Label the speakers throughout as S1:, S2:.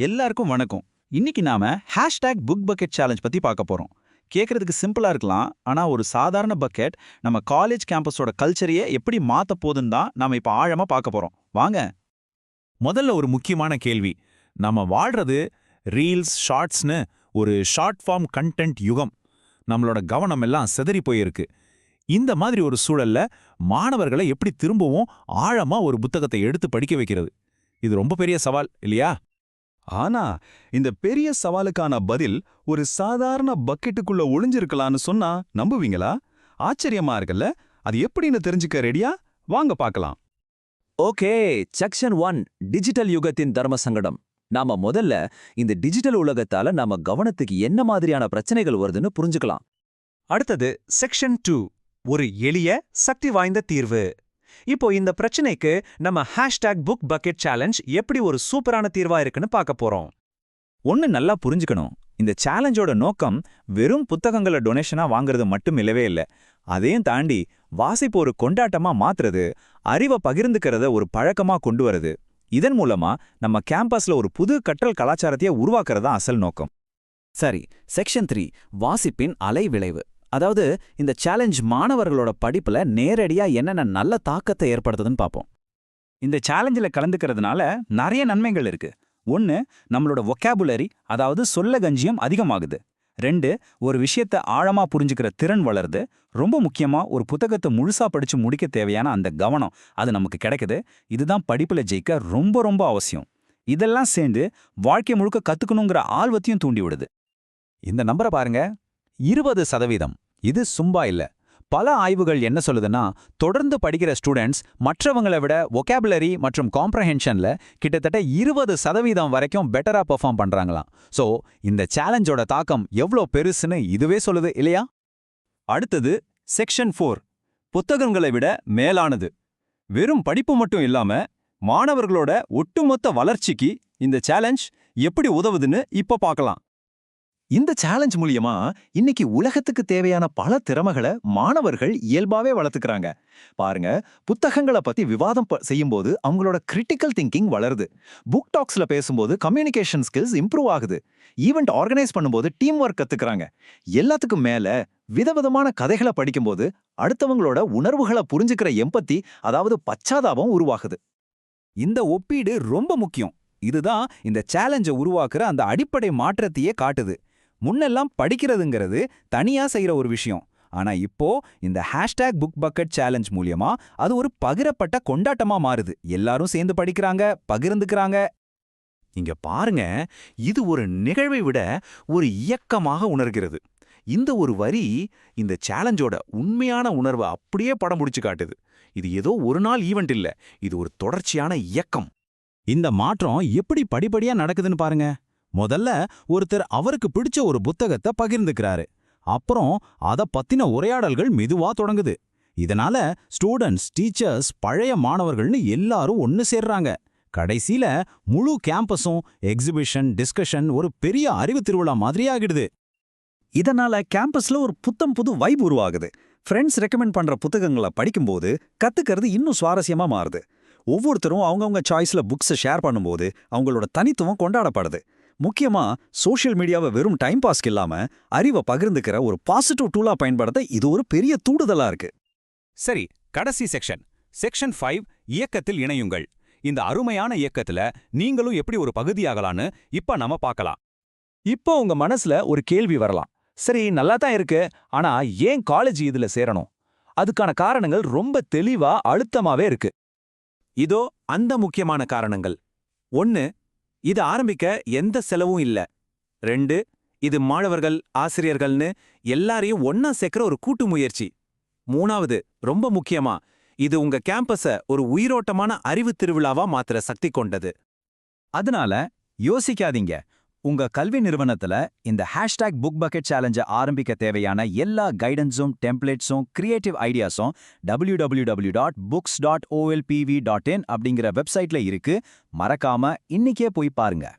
S1: எல்லாருக்கும் வணக்கம். இன்னைக்கு நாம ஹேஷ்டேக் புக் பக்கெட் சேலஞ்ச் பத்தி பார்க்க போறோம். கேட்கறதுக்கு சிம்பிளா இருக்கலாம் ஆனா ஒரு சாதாரண பக்கெட் நம்ம காலேஜ் கேம்பஸோட கல்ச்சரையே எப்படி மாத்த போதுன்னு தான் நாம இப்ப ஆழமா பார்க்க போறோம். வாங்க.
S2: முதல்ல ஒரு முக்கியமான கேள்வி. நம்ம வாழ்றது ரீல்ஸ் ஷார்ட்ஸ்னு ஒரு ஷார்ட் ஃபார்ம் கண்டென்ட் யுகம். நம்மளோட கவனம் எல்லாம் செதறி போயிருக்கு. இந்த மாதிரி ஒரு சூழல்ல மாணவர்களை எப்படி திரும்பவும் ஆழமா ஒரு புத்தகத்தை எடுத்து படிக்க வைக்கிறது? இது ரொம்ப பெரிய சவால் இல்லையா?
S3: ஆனா இந்த பெரிய சவாலுக்கான பதில் ஒரு சாதாரண பக்கெட்டுக்குள்ள ஒளிஞ்சிருக்கலான்னு சொன்னா நம்புவீங்களா? ஆச்சரியமா இருக்குல்ல? அது எப்படின்னு தெரிஞ்சுக்க ரெடியா? வாங்க பார்க்கலாம்.
S4: ஓகே செக்ஷன் ஒன் டிஜிட்டல் யுகத்தின் தர்ம சங்கடம். நாம முதல்ல இந்த டிஜிட்டல் உலகத்தால நாம கவனத்துக்கு என்ன மாதிரியான பிரச்சனைகள் வருதுன்னு புரிஞ்சுக்கலாம்.
S5: அடுத்தது செக்ஷன் டூ ஒரு எளிய சக்தி வாய்ந்த தீர்வு. இப்போ இந்த பிரச்சனைக்கு நம்ம ஹேஷ்டேக் புக் பக்கெட் சேலஞ்ச் எப்படி ஒரு சூப்பரான தீர்வா இருக்குன்னு பார்க்க போறோம்.
S1: ஒன்னு நல்லா புரிஞ்சுக்கணும். இந்த சேலஞ்சோட நோக்கம் வெறும் புத்தகங்களை டொனேஷனா வாங்குறது மட்டும் இல்லவே இல்ல. அதையும் தாண்டி வாசிப்பு ஒரு கொண்டாட்டமா மாத்துறது அறிவை பகிர்ந்துக்கிறத ஒரு பழக்கமா கொண்டு வருது இதன் மூலமா நம்ம கேம்பஸ்ல ஒரு புது கற்றல் கலாச்சாரத்தையே உருவாக்குறதா அசல் நோக்கம். சரி செக்ஷன் த்ரீ வாசிப்பின் அலை விளைவு அதாவது இந்த சேலஞ்ச் மாணவர்களோட படிப்புல நேரடியா என்னென்ன நல்ல தாக்கத்தை ஏற்படுத்துதுன்னு பார்ப்போம் இந்த சேலஞ்சில் கலந்துக்கிறதுனால நிறைய நன்மைகள் இருக்கு. ஒன்று நம்மளோட ஒக்காபுலரி அதாவது சொல்ல கஞ்சியம் அதிகமாகுது. ரெண்டு ஒரு விஷயத்த ஆழமா புரிஞ்சுக்கிற திறன் வளருது. ரொம்ப முக்கியமா ஒரு புத்தகத்தை முழுசா படிச்சு முடிக்க தேவையான அந்த கவனம் அது நமக்கு கிடைக்குது. இதுதான் படிப்புல ஜெயிக்க ரொம்ப ரொம்ப அவசியம். இதெல்லாம் சேர்ந்து வாழ்க்கை முழுக்க கத்துக்கணுங்கிற ஆர்வத்தையும் தூண்டி விடுது இந்த நம்பரை பாருங்க. இருபது சதவீதம். இது சும்பா இல்ல. பல ஆய்வுகள் என்ன சொல்லுதுன்னா தொடர்ந்து படிக்கிற ஸ்டூடெண்ட்ஸ் மற்றவங்களை விட ஒகேபுலரி மற்றும் காம்ப்ரஹென்ஷன்ல கிட்டத்தட்ட இருபது சதவீதம் வரைக்கும் பெட்டரா பெர்ஃபார்ம் பண்றாங்களாம். சோ இந்த சேலஞ்சோட தாக்கம் எவ்வளோ பெருசுன்னு இதுவே சொல்லுது இல்லையா?
S3: அடுத்தது செக்ஷன் ஃபோர் புத்தகங்களை விட மேலானது. வெறும் படிப்பு மட்டும் இல்லாம மாணவர்களோட ஒட்டுமொத்த வளர்ச்சிக்கு இந்த சேலஞ்ச் எப்படி உதவுதுன்னு இப்ப பார்க்கலாம். இந்த சேலஞ்ச் மூலியமா இன்னைக்கு உலகத்துக்கு தேவையான பல திறமைகளை மாணவர்கள் இயல்பாவே வளர்த்துக்கிறாங்க. பாருங்க புத்தகங்களை பத்தி விவாதம் செய்யும்போது அவங்களோட கிரிட்டிக்கல் திங்கிங் வளருது. புக் டாக்ஸ்ல பேசும்போது கம்யூனிகேஷன் ஸ்கில்ஸ் இம்ப்ரூவ் ஆகுது. ஈவெண்ட் ஆர்கனைஸ் பண்ணும்போது டீம் ஒர்க் கத்துக்கிறாங்க. எல்லாத்துக்கும் மேல விதவிதமான கதைகளை படிக்கும்போது அடுத்தவங்களோட உணர்வுகளை புரிஞ்சுக்கிற எம்பத்தி அதாவது பச்சாதாபம் உருவாகுது.
S1: இந்த ஒப்பீடு ரொம்ப முக்கியம். இதுதான் இந்த சேலஞ்சை உருவாக்குற அந்த அடிப்படை மாற்றத்தையே காட்டுது. முன்னெல்லாம் படிக்கிறதுங்கிறது தனியா செய்யற ஒரு விஷயம். ஆனா இப்போ இந்த ஹேஷ்டேக் புக் பக்கெட் சேலஞ்ச் மூலியமா அது ஒரு பகிரப்பட்ட கொண்டாட்டமா மாறுது. எல்லாரும் சேர்ந்து படிக்கிறாங்க பகிர்ந்துக்கிறாங்க.
S2: இங்க பாருங்க இது ஒரு நிகழ்வை விட ஒரு இயக்கமாக உணர்கிறது. இந்த ஒரு வரி இந்த சேலஞ்சோட உண்மையான உணர்வை அப்படியே படம் முடிச்சு காட்டுது. இது ஏதோ ஒரு நாள் ஈவெண்ட் இல்ல இது ஒரு தொடர்ச்சியான இயக்கம்.
S1: இந்த மாற்றம் எப்படி படிப்படியா நடக்குதுன்னு பாருங்க. முதல்ல ஒருத்தர் அவருக்கு பிடிச்ச ஒரு புத்தகத்தை பகிர்ந்துக்கிறாரு. அப்புறம் அத பத்தின உரையாடல்கள் மெதுவா தொடங்குது. இதனால ஸ்டூடெண்ட்ஸ் டீச்சர்ஸ் பழைய மாணவர்கள்னு எல்லாரும் ஒன்னு சேர்றாங்க. கடைசியில முழு கேம்பஸும் எக்ஸிபிஷன் டிஸ்கஷன் ஒரு பெரிய அறிவு திருவிழா மாதிரி ஆகிடுது.
S3: இதனால கேம்பஸ்ல ஒரு புத்தம் புது வைப் உருவாகுது. ஃப்ரெண்ட்ஸ் ரெக்கமெண்ட் பண்ற புத்தகங்களை படிக்கும்போது கத்துக்கிறது இன்னும் சுவாரஸ்யமா மாறுது. ஒவ்வொருத்தரும் அவங்கவங்க சாய்ஸ்ல புக்ஸை ஷேர் பண்ணும்போது அவங்களோட தனித்துவம் கொண்டாடப்படுது. முக்கியமா சோஷியல் மீடியாவை வெறும் டைம் பாஸ்க்கு இல்லாம அறிவை பகிர்ந்துக்கிற ஒரு பாசிட்டிவ் டூலா பயன்படுத்த இது ஒரு பெரிய தூண்டுதலா இருக்கு.
S2: சரி கடைசி செக்ஷன் செக்ஷன் ஃபைவ் இயக்கத்தில் இணையுங்கள். இந்த அருமையான இயக்கத்துல நீங்களும் எப்படி ஒரு பகுதியாகலான்னு இப்ப நாம பார்க்கலாம்.
S5: இப்போ உங்க மனசுல ஒரு கேள்வி வரலாம். சரி நல்லா தான் இருக்கு. ஆனா ஏன் காலேஜ் இதுல சேரணும்? அதுக்கான காரணங்கள் ரொம்ப தெளிவா அழுத்தமாவே இருக்கு.
S2: இதோ அந்த முக்கியமான காரணங்கள். ஒன்னு இது ஆரம்பிக்க எந்த செலவும் இல்ல. ரெண்டு இது மாணவர்கள் ஆசிரியர்கள்னு எல்லாரையும் ஒன்னா சேர்க்கிற ஒரு கூட்டு முயற்சி. மூணாவது ரொம்ப முக்கியமா இது உங்க கேம்பஸ ஒரு உயிரோட்டமான அறிவு திருவிழாவா மாத்துற சக்தி கொண்டது.
S1: அதனால யோசிக்காதீங்க. உங்க கல்வி நிறுவனத்துல இந்த ஹேஷ்டேக் புக் பக்கெட் சேலஞ்சை ஆரம்பிக்க தேவையான எல்லா கைடன்ஸும் டெம்ப்ளேட்ஸும் கிரியேட்டிவ் ஐடியாஸும் www.books.olpv.in dot books dot OLPV dot in அப்படிங்கிற வெப்சைட்ல இருக்கு. மறக்காம இன்னிக்கே போய் பாருங்க.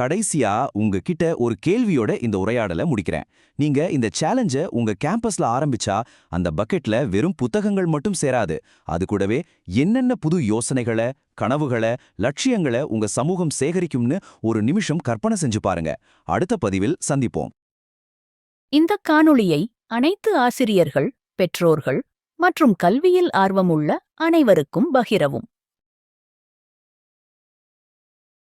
S1: கடைசியா உங்ககிட்ட ஒரு கேள்வியோட இந்த உரையாடலை முடிக்கிறேன். நீங்க இந்த சேலஞ்ச உங்க கேம்பஸ்ல ஆரம்பிச்சா அந்த பக்கெட்ல வெறும் புத்தகங்கள் மட்டும் சேராது. அது கூடவே என்னென்ன புது யோசனைகளை கனவுகளை லட்சியங்களை உங்க சமூகம் சேகரிக்கும்னு ஒரு நிமிஷம் கற்பனை செஞ்சு பாருங்க. அடுத்த பதிவில் சந்திப்போம்.
S6: இந்த காணொளியை அனைத்து ஆசிரியர்கள் பெற்றோர்கள் மற்றும் கல்வியில் ஆர்வமுள்ள அனைவருக்கும் பகிரவும்.